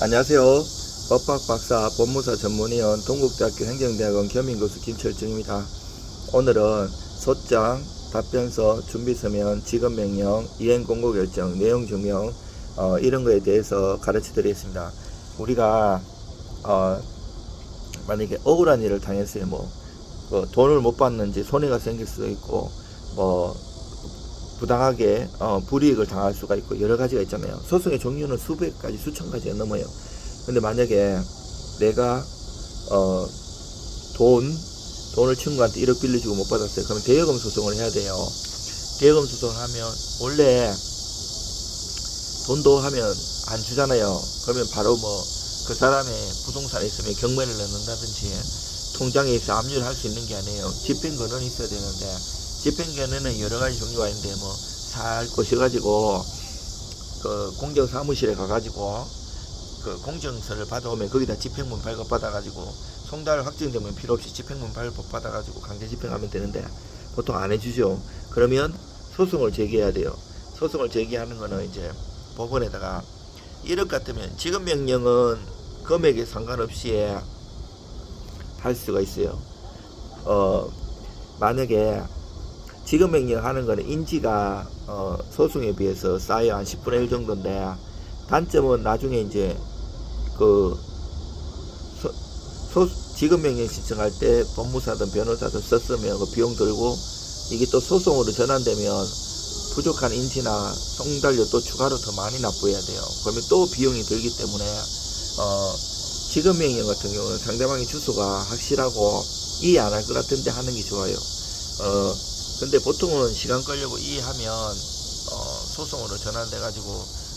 안녕하세요. 법학 박사 법무사 전문위원 동국대학교 행정대학원 겸임교수 김철중입니다. 오늘은 소장, 답변서, 준비서면, 지급명령, 이행공고결정, 내용증명 어, 이런 거에 대해서 가르쳐 드리겠습니다. 우리가 어, 만약에 억울한 일을 당했어요. 뭐그 돈을 못 받는지 손해가 생길 수도 있고 뭐 부당하게 어, 불이익을 당할 수가 있고 여러 가지가 있잖아요. 소송의 종류는 수백 가지, 수천 가지가 넘어요. 근데 만약에 내가 어, 돈 돈을 친구한테 1억 빌려주고 못 받았어요. 그러면 대여금 소송을 해야 돼요. 대여금 소송을 하면 원래 돈도 하면 안 주잖아요. 그러면 바로 뭐 그 사람의 부동산에 있으면 경매를 넣는다든지 통장에 있어 압류를 할 수 있는 게 아니에요. 집행권은 있어야 되는데 집행권에는 여러 가지 종류가 있는데 뭐 살 꼬셔가지고 그 공정 사무실에 가가지고 그 공정서를 받아오면 거기다 집행문 발급 받아가지고 송달 확정되면 필요 없이 집행문 발급 받아가지고 강제 집행하면 되는데 보통 안 해주죠. 그러면 소송을 제기해야 돼요. 소송을 제기하는 거는 이제 법원에다가 1억 같으면 지급 명령은 금액에 상관없이 할 수가 있어요. 어 만약에 지급 명령 하는 거는 인지가 어, 소송에 비해서 쌓여 한 10분의 1 정도인데 단점은 나중에 이제 그 소, 소- 지급 명령 신청할 때 법무사든 변호사든 썼으면 그 비용 들고 이게 또 소송으로 전환되면 부족한 인지나 송달료 또 추가로 더 많이 납부해야 돼요. 그러면 또 비용이 들기 때문에 어, 지급 명령 같은 경우는 상대방의 주소가 확실하고 이해 안 할 것 같은데 하는 게 좋아요. 어, 근데 보통은 시간 걸리고 이해하면 어, 소송으로 전환돼 가지고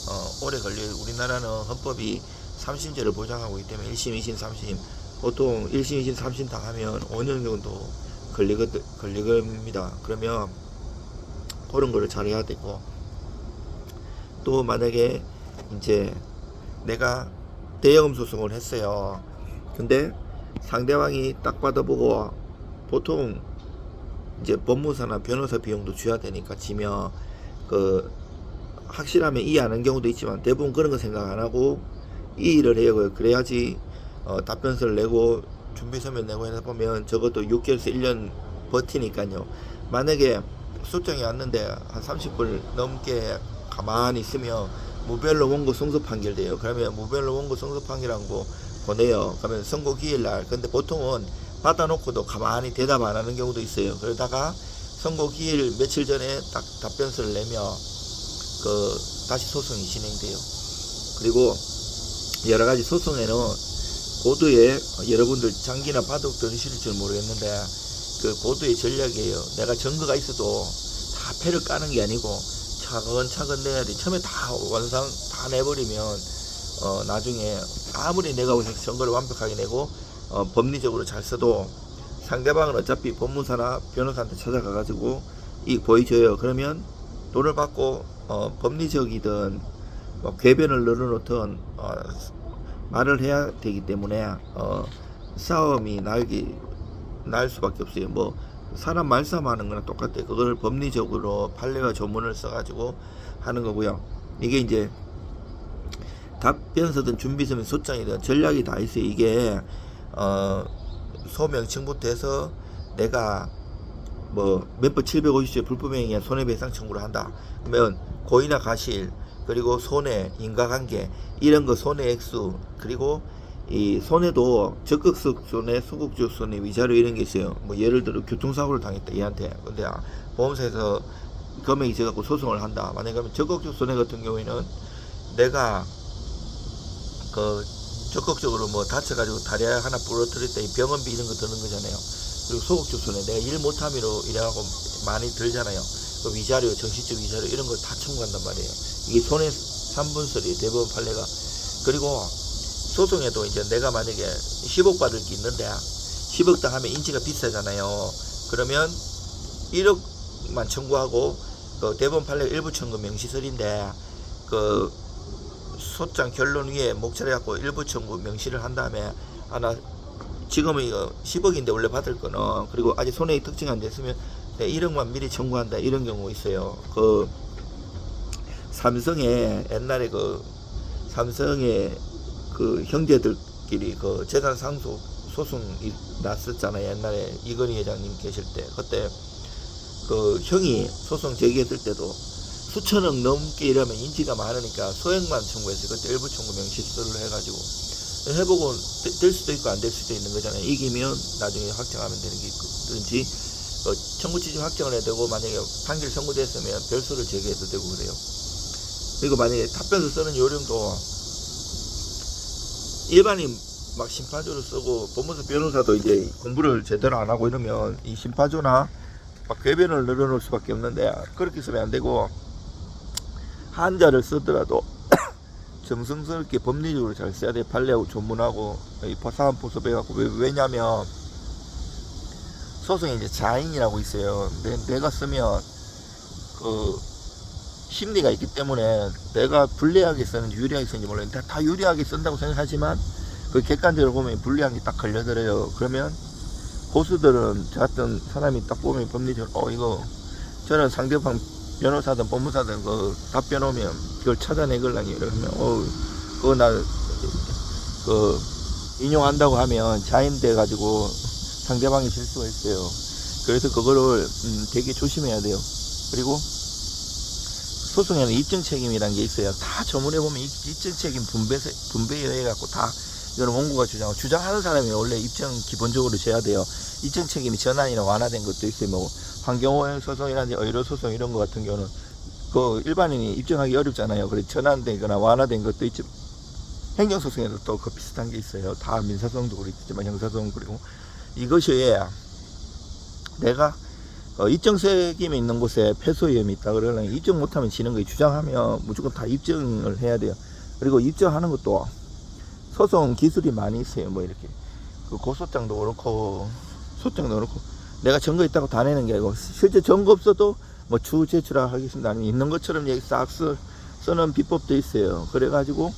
어, 오래 걸려요. 우리나라는 헌법이 3심제를 보장하고 있기 때문에 1심, 2심, 3심 보통 1심, 2심, 3심 다 하면 5년 정도 걸리거, 걸리겁니다. 그러면 그런 거를 잘해야 되고 또 만약에 이제 내가 대여금 소송을 했어요. 근데 상대방이 딱 받아보고 보통 이제 법무사나 변호사 비용도 줘야 되니까 지면 그 확실하면 이해하는 경우도 있지만 대부분 그런 거 생각 안 하고 이 일을 해요. 그래야지 어, 답변서를 내고 준비 서면 내고 해서 보면 적어도 6개월에서 1년 버티니까요. 만약에 소장이 왔는데 한 30분 넘게 가만히 있으면 무별로 원고 성소 판결돼요. 그러면 무별로 원고 성소 판결하고 보내요. 그러면 선고 기일 날. 근데 보통은 받아놓고도 가만히 대답 안 하는 경우도 있어요. 그러다가 선고 기일 며칠 전에 딱 답변서를 내면 그 다시 소송이 진행돼요. 그리고 여러 가지 소송에는 고도의 여러분들 장기나 바둑 들으실 줄 모르겠는데 그 고도의 전략이에요. 내가 증거가 있어도 다 패를 까는 게 아니고 차근차근 내야 돼. 처음에 다 완성 다 내버리면 어 나중에 아무리 내가 증거를 완벽하게 내고 어 법리적으로 잘 써도 상대방은 어차피 법무사나 변호사한테 찾아가 가지고 이 보여줘요. 그러면 돈을 받고 어 법리적이든 뭐 궤변을 늘어놓든 어 말을 해야 되기 때문에 어 싸움이 날기 날 수밖에 없어요. 뭐 사람 말싸움하는 거랑 똑같아요. 그걸 법리적으로 판례와 조문을 써가지고 하는 거고요. 이게 이제 답변서든 준비서면 소장이든 전략이 다 있어요. 이게 어 소명칭부터 해서 내가 뭐 멤버 750조의 불법행위에 손해배상 청구를 한다. 그러면 고의나 가실 그리고 손해, 인과관계 이런 거 손해 액수 그리고 이 손해도 적극적 손해, 소극적 손해, 위자료 이런 게 있어요. 뭐 예를 들어 교통사고를 당했다 얘한테. 근데 아, 보험사에서 금액이 적갖고 소송을 한다. 만약에 그러면 적극적 손해 같은 경우에는 내가 그 적극적으로 뭐 다쳐가지고 다리 하나 부러뜨렸다 이 병원비 이런 거 드는 거잖아요. 그리고 소극적 손해 내가 일 못함으로 이래갖고 많이 들잖아요. 그 위자료, 정신적 위자료 이런 거 다 청구한단 말이에요. 이게 손해 3분설이에요. 대법원 판례가. 그리고 소송에도 이제 내가 만약에 10억 받을 게 있는데 10억 당하면 인지가 비싸잖아요. 그러면 1억만 청구하고 그 대법원 판례 일부 청구 명시설인데 그 소장 결론 위에 목차례 갖고 일부 청구 명시를 한 다음에 하나 지금은 이거 10억인데 원래 받을 거는 그리고 아직 손해액 특징 안 됐으면 내 1억만 미리 청구한다 이런 경우 있어요. 그 삼성에 옛날에 그 삼성에 그 형제들끼리 그 재산 상속 소송이 났었잖아요. 옛날에 이건희 회장님 계실 때. 그때 그 형이 소송 제기했을 때도 수천억 넘게 이러면 인지가 많으니까 소액만 청구했어요. 그때 일부 청구 명시수를 해가지고 해보고 되- 될 수도 있고 안 될 수도 있는 거잖아요. 이기면 나중에 확정하면 되는 게 있든지 어, 청구 취지 확정을 해야 되고 만약에 판결 선고됐으면 별수를 제기해도 되고 그래요. 그리고 만약에 답변서 쓰는 요령도 일반인 막 심파조를 쓰고 법무사 변호사도 이제 공부를 제대로 안 하고 이러면 이 심파조나 막 궤변을 늘어놓을 수밖에 없는데 그렇게 쓰면 안 되고 한자를 쓰더라도 정성스럽게 법리적으로 잘 써야 돼. 판례하고 조문하고 이 사안 포섭해갖고 왜, 왜냐면 소송에 이제 자인이라고 있어요. 내, 내가 쓰면 그 심리가 있기 때문에 내가 불리하게 쓰는지 유리하게 쓰는지 몰라요. 다, 다 유리하게 쓴다고 생각하지만 그 객관적으로 보면 불리한 게 딱 걸려들어요. 그러면 고수들은 저 같은 사람이 딱 보면 법리적으로 어 이거 저는 상대방 변호사든 법무사든 그 답변 오면 그걸 찾아내걸라니 이러면 어 그거 나그 인용한다고 하면 자인돼 가지고 상대방이 질 수가 있어요. 그래서 그거를 음, 되게 조심해야 돼요. 그리고 소송에는 입증 책임이라는 게 있어요. 다 조문해 보면 이- 입증 책임 분배 분배해 갖고 다 이거는 원고가 주장하고 주장하는 사람이 원래 입증 기본적으로 져야 돼요. 입증 책임이 전환이나 완화된 것도 있어요. 뭐 환경오염 소송이라든지 의료 소송 이런 거 같은 경우는 그 일반인이 입증하기 어렵잖아요. 그래 전환되거나 완화된 것도 있지. 행정 소송에도 또 그 비슷한 게 있어요. 다 민사소송도 그렇겠지만 형사소송 그리고 이것이 내가 어, 입증 책임이 있는 곳에 패소 위험이 있다 그러면 입증 못하면 지는 거예요. 주장하면 무조건 다 입증을 해야 돼요. 그리고 입증하는 것도 소송 기술이 많이 있어요. 뭐 이렇게 그 고소장도 그렇고 소장도 그렇고 내가 증거 있다고 다 내는 게 아니고 실제 증거 없어도 뭐 추후 제출하겠습니다. 아니면 있는 것처럼 얘기 싹 쓰, 쓰는 비법도 있어요. 그래가지고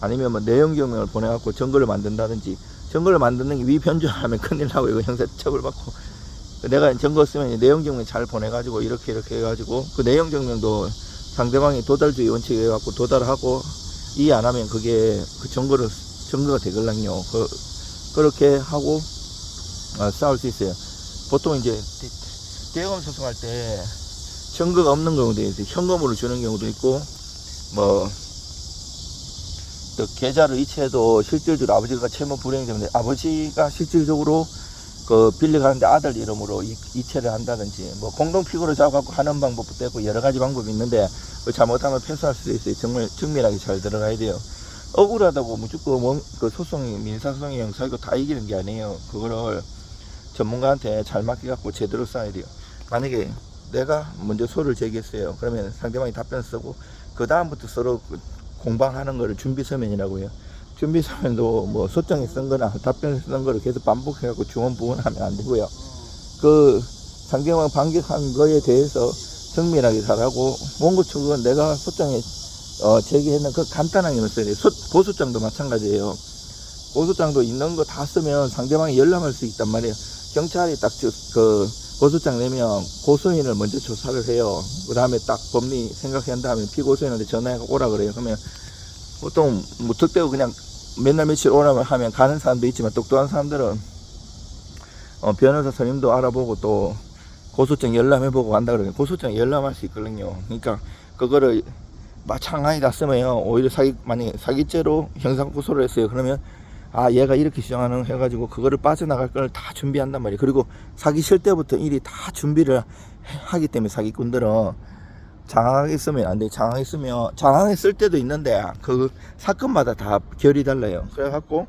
아니면 뭐 내용 증명을 보내갖고 증거를 만든다든지 증거를 만드는 게 위변조하면 큰일 나고 이거 형사 처벌 받고 내가 증거 쓰면 내용 증명 잘 보내가지고 이렇게 이렇게 해가지고 그 내용 증명도 상대방이 도달주의 원칙에 해갖고 도달하고 이해 안 하면 그게 그 증거를 증거가 되걸랑요. 그, 그렇게 하고 어, 싸울 수 있어요. 보통 이제 대- 대검 소송할 때 증거가 없는 경우도 있어요. 현금으로 주는 경우도 있고 뭐 또 계좌를 이체해도 실질적으로 아버지가 채무 불이행 때문에 아버지가 실질적으로 그 빌려가는데 아들 이름으로 이, 이체를 한다든지 뭐 공동 피고를 잡아갖고 하는 방법도 있고 여러 가지 방법이 있는데 그 잘못하면 패소할 수도 있어요. 정말 정밀하게 잘 들어가야 돼요. 억울하다고 무조건 뭐, 그 소송이 민사소송이 형사이고 다 이기는 게 아니에요. 그거를 전문가한테 잘 맡겨갖고 제대로 써야 돼요. 만약에 내가 먼저 소를 제기했어요. 그러면 상대방이 답변 쓰고 그 다음부터 서로 그 공방하는 거를 준비 서면이라고 해요. 준비 서면도 뭐 소장에 쓴 거나 답변에 쓴 거를 계속 반복해갖고 주원 부원하면 안 되고요. 그 상대방 반격한 거에 대해서 정밀하게 잘하고 원고 측은 내가 소장에 어, 제기했는 그 간단하게만 써야 돼요. 소, 고소장도 마찬가지예요. 고소장도 있는 거 다 쓰면 상대방이 열람할 수 있단 말이에요. 경찰이 딱 그 고소장 내면 고소인을 먼저 조사를 해요. 그 다음에 딱 법리 생각한 다음에 피고소인한테 전화해 오라 그래요. 그러면 보통 뭐 특대고 그냥 맨날 며칠 오라면 하면 가는 사람도 있지만 똑똑한 사람들은 어, 변호사 선임도 알아보고 또 고소장 열람해보고 간다 그러면 고소장 열람할 수 있거든요. 그러니까 그거를 마 다 쓰면 오히려 사기 만약에 사기죄로 형사 고소를 했어요. 그러면 아 얘가 이렇게 주장하는 해가지고 그거를 빠져나갈 걸 다 준비한단 말이에요. 그리고 사기 실 때부터 일이 다 준비를 해- 하기 때문에 사기꾼들은 장황하게 쓰면 안 돼. 장황하게 쓰면 장황하게 쓸 때도 있는데 그 사건마다 다 결이 달라요. 그래갖고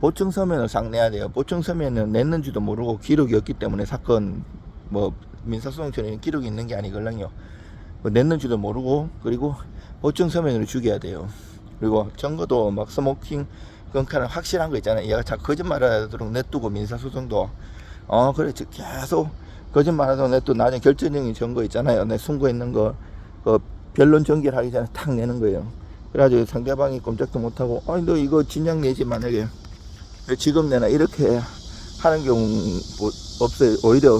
보충 서면을 싹 내야 돼요. 보충 서면은 냈는지도 모르고 기록이 없기 때문에 사건 뭐 민사소송처럼 기록이 있는 게 아니걸랑요. 뭐 냈는지도 모르고 그리고 보충 서면으로 죽여야 돼요. 그리고 증거도 막 스모킹 건카는 확실한 거 있잖아요. 얘가 자꾸 거짓말하도록 냅두고 민사소송도 어 그래 저 계속 거짓말하도록 냅두고 나중에 결정적인 증거 있잖아요. 내 순고있는 거 그 변론 전개하기 전에 탁 내는 거예요. 그래가지고 상대방이 꼼짝도 못하고 아니 너 이거 진작 내지 만약에 왜 지금 내나 이렇게 하는 경우 뭐 없어요. 오히려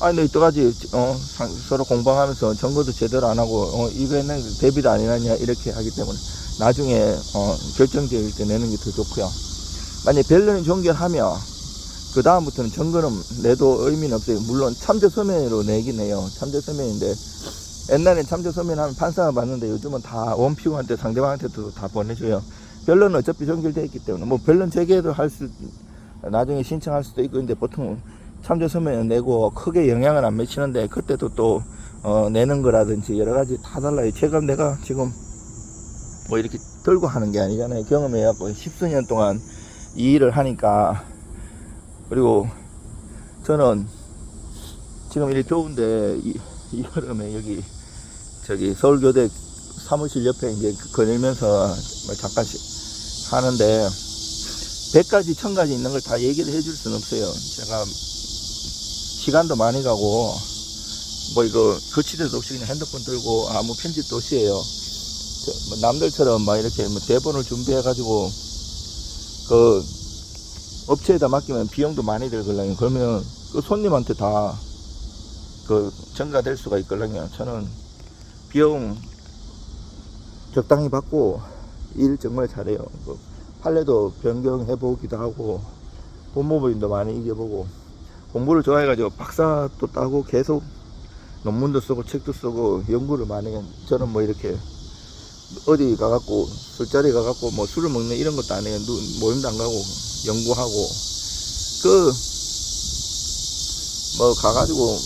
아니 너 이때까지 어 상- 서로 공방하면서 정보도 제대로 안 하고 어 이거 했는 대비도 안 해놨냐 이렇게 하기 때문에 나중에 어, 결정될 때 내는 게 더 좋고요. 만약 변론이 종결하면 그 다음부터는 정거는 내도 의미는 없어요. 물론 참조 서면으로 내긴 해요. 참조 서면인데 옛날엔 참조 서면 하면 판사가 받는데 요즘은 다 원피고한테 상대방한테도 다 보내줘요. 변론은 어차피 종결되어 있기 때문에 뭐 변론 재개도 할 수 나중에 신청할 수도 있고 근데 보통 참조 서면 내고 크게 영향을 안 미치는데 그때도 또 어, 내는 거라든지 여러 가지 다 달라요. 제가 내가 지금 뭐 이렇게 들고 하는 게 아니잖아요. 경험해갖고 십수년 동안 이 일을 하니까 그리고 저는 지금 일이 좋은데 이, 이 여름에 여기 저기 서울교대 사무실 옆에 이제 거닐면서 뭐 잠깐씩 하는데 100가지, 1000가지 있는 걸 다 얘기를 해줄 수는 없어요. 제가 시간도 많이 가고 뭐 이거 거치대도 없이 그냥 핸드폰 들고 아무 편집도 없이 해요. 저, 뭐 남들처럼 막 이렇게 뭐 대본을 준비해 가지고 그 업체에다 맡기면 비용도 많이 들걸랑요. 그러면 그 손님한테 다 그 전가될 수가 있걸랑요. 저는 비용 적당히 받고 일 정말 잘해요. 그 판례도 변경해 보기도 하고 법무부인도 많이 이겨보고 공부를 좋아해가지고 박사도 따고 계속 논문도 쓰고 책도 쓰고 연구를 많이 해. 저는 뭐 이렇게 어디 가갖고 술자리 가갖고 뭐 술을 먹는 이런 것도 안 해요. 누- 모임도 안 가고 연구하고 그 뭐 가가지고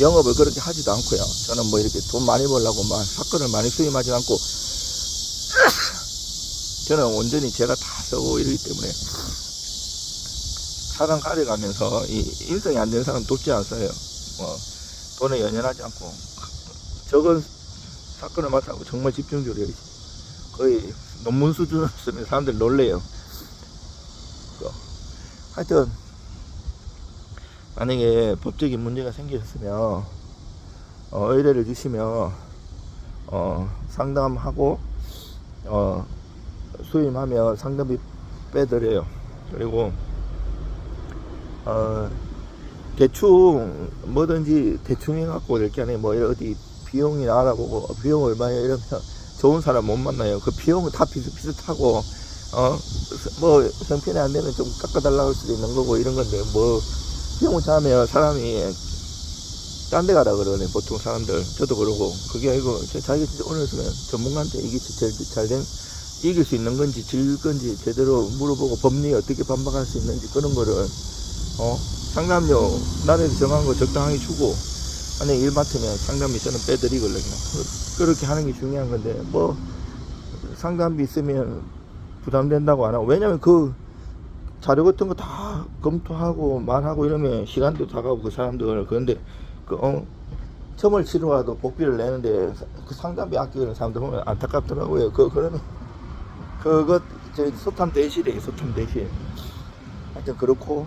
영업을 그렇게 하지도 않고요. 저는 뭐 이렇게 돈 많이 벌려고 막 사건을 많이 수임하지 않고 저는 온전히 제가 다 쓰고 이러기 때문에 사람 가려가면서 이 인성이 안 되는 사람 돕지 않아요. 뭐 돈에 연연하지 않고 적은 사건을 맡아고 정말 집중적으로. 거의 논문 수준으로 쓰면 사람들 놀래요. 그, 하여튼 만약에 법적인 문제가 생겼으면 어, 의뢰를 주시면 어, 상담하고 어, 수임하면 상담비 빼드려요. 그리고 어, 대충 뭐든지 대충 해갖고 이렇게 안에 뭐 어디 비용이 알아보고 비용 얼마야 이러면 좋은 사람 못 만나요. 그 비용은 다 비슷비슷하고 어 뭐 형편이 안 되면 좀 깎아달라고 할 수도 있는 거고 이런 건데 뭐 비용을 자면 사람이 딴 데 가라 그러네 보통 사람들. 저도 그러고. 그게 아니고 저 자기가 진짜 오늘 있으면 전문가한테 이게 잘된 이길 수 있는 건지 질 건지 제대로 물어보고 법리에 어떻게 반박할 수 있는지 그런 거를 어? 상담료 나라에서 정한 거 적당하게 주고 만약에 일 맡으면 상담비 저는 빼드리거든요. 그- 그렇게 하는 게 중요한 건데 뭐 상담비 있으면 부담된다고 안 하고 왜냐면 그 자료 같은 거 다 검토하고 말하고 이러면 시간도 다 가고 그 사람들 그런데 그 어, 점을 치러 와도 복비를 내는데 그 상담비 아끼는 사람들 보면 안타깝더라고요. 그 그러면 그것 저 소탐 대실이에요 소탐 대실. 하여튼 그렇고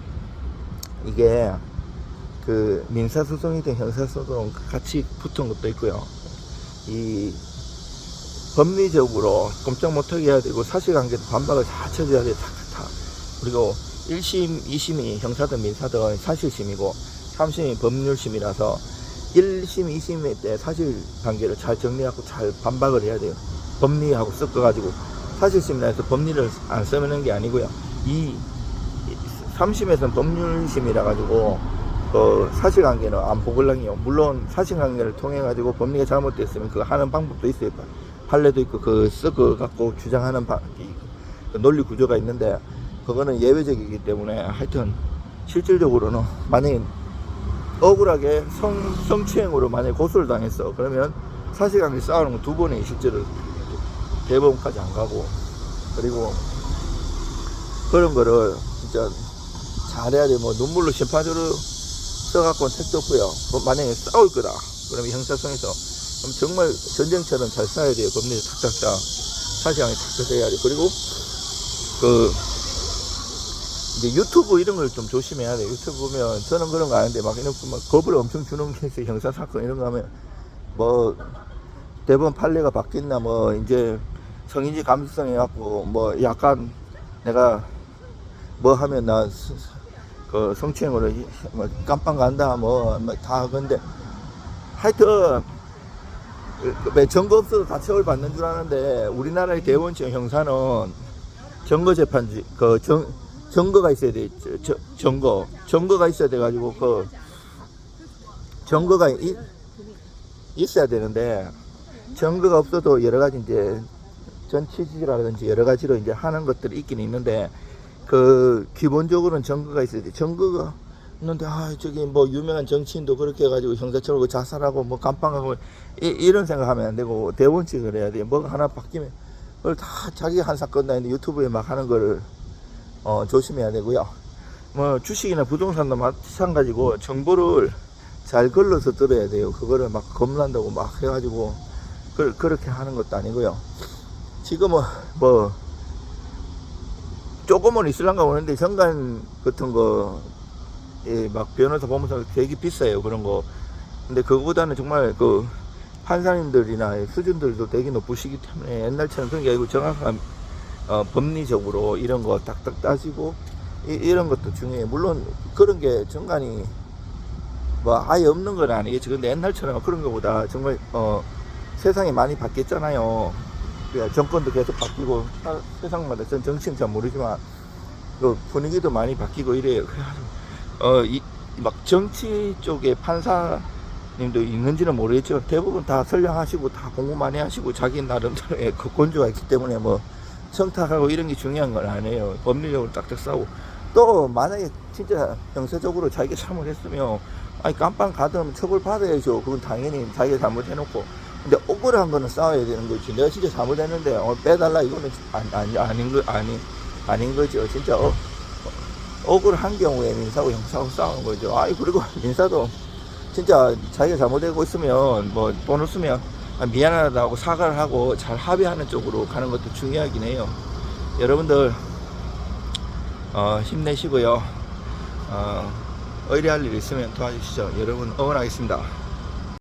이게 그 민사소송이든 형사소송 같이 붙은 것도 있고요 이 법리적으로 꼼짝 못하게 해야 되고 사실관계도 반박을 잘 쳐줘야 돼. 다, 다. 그리고 1심, 2심이 형사든 민사든 사실심이고 3심이 법률심이라서 1심, 2심일 때 사실관계를 잘 정리하고 잘 반박을 해야 돼요. 법리하고 섞어가지고 사실심이라 해서 법리를 안 쓰는 게 아니고요. 이 3심에서는 법률심이라 가지고 그 사실관계는 안 보글랑이요. 물론 사실관계를 통해 가지고 법리가 잘못됐으면 그거 하는 방법도 있어요. 판례도 있고 그 썩어 갖고 주장하는 바, 이, 그 논리 구조가 있는데 그거는 예외적이기 때문에 하여튼 실질적으로는 만약에 억울하게 성, 성추행으로 만약에 고소를 당했어 그러면 사실관계 싸우는 거 두 번에 실제로 대법원까지 안 가고 그리고 그런 거를 진짜 잘해야 돼. 뭐 눈물로 심판으로 써갖고 는 택도 없고요. 뭐 만약에 싸울 거다. 그러면 형사성에서 그럼 정말 전쟁처럼 잘 싸야 돼요. 법리를 탁탁탁 사실관계 탁탁 해야 돼. 그리고 그 이제 유튜브 이런 걸 좀 조심해야 돼. 유튜브 보면 저는 그런 거 아닌데 막 이런 막 겁을 엄청 주는 케이스 형사 사건 이런 거 하면 뭐 대법원 판례가 바뀌었나 뭐 이제 성인지 감수성 해갖고 뭐 약간 내가 뭐 하면 나 그 성추행으로 이- 뭐 깜빵 간다 뭐다 근데 하여튼 왜 증거 없어도 다 처벌 받는 줄 아는데 우리나라의 대원칙 형사는 증거 재판지 그 정, 증거가 있어야 돼 저, 저, 증거. 증거가 있어야 돼 가지고 그 증거가 이, 있어야 되는데 증거가 없어도 여러 가지 이제 전치지라든지 여러 가지로 이제 하는 것들이 있긴 있는데 그 기본적으로는 증거가 있어야 돼. 증거가 있는데 아 저기 뭐 유명한 정치인도 그렇게 해가지고 형사처럼 자살하고 뭐 감방하고 이, 이런 생각하면 안 되고 대원칙을 해야 돼. 뭐가 하나 바뀌면 그걸 다 자기가 한 사건 다 있는데 유튜브에 막 하는 거를 어, 조심해야 되고요. 뭐 주식이나 부동산도 마찬가지고 정보를 잘 걸러서 들어야 돼요. 그거를 막 겁난다고 막 해가지고 그, 그렇게 하는 것도 아니고요. 지금은 뭐 조금은 있을란가 보는데 정관 같은 거 예, 막 변호사 보면서 되게 비싸요 그런 거. 근데 그거보다는 정말 그 판사님들이나 수준들도 되게 높으시기 때문에 옛날처럼 그런 게 아니고 정확한 어, 법리적으로 이런 거 딱딱 따지고 이, 런 것도 중요해요. 물론 그런 게 정관이 뭐 아예 없는 건 아니겠지. 근데 옛날처럼 그런 거보다 정말 어 세상이 많이 바뀌었잖아요 정권도 계속 바뀌고 사- 세상마다 전 정치는 잘 모르지만 그 분위기도 많이 바뀌고 이래요 그래가지고 어, 이, 막 정치 쪽에 판사님도 있는지는 모르겠지만 대부분 다 선량하시고 다 공부 많이 하시고 자기 나름대로의 그 권주가 있기 때문에 뭐 청탁하고 이런 게 중요한 건 아니에요. 법리적으로 딱딱 싸우고 또 만약에 진짜 형사적으로 자기가 잘못했으면 아니 깜빵 가든 처벌 받아야죠. 그건 당연히 자기가 잘못해놓고 근데 억울한 거는 싸워야 되는 거지. 내가 진짜 잘못했는데 어, 빼달라 이거는 아니, 아니 아닌 거 아니 아닌 거죠. 진짜 어, 억울한 경우에 민사고 형사고 싸우는 거죠. 아이 그리고 민사도 진짜 자기가 잘못되고 있으면 뭐 돈을 쓰면 아, 미안하다고 사과를 하고 잘 합의하는 쪽으로 가는 것도 중요하긴 해요. 여러분들 어, 힘내시고요. 어, 의뢰할 일 있으면 도와주시죠. 여러분 응원하겠습니다.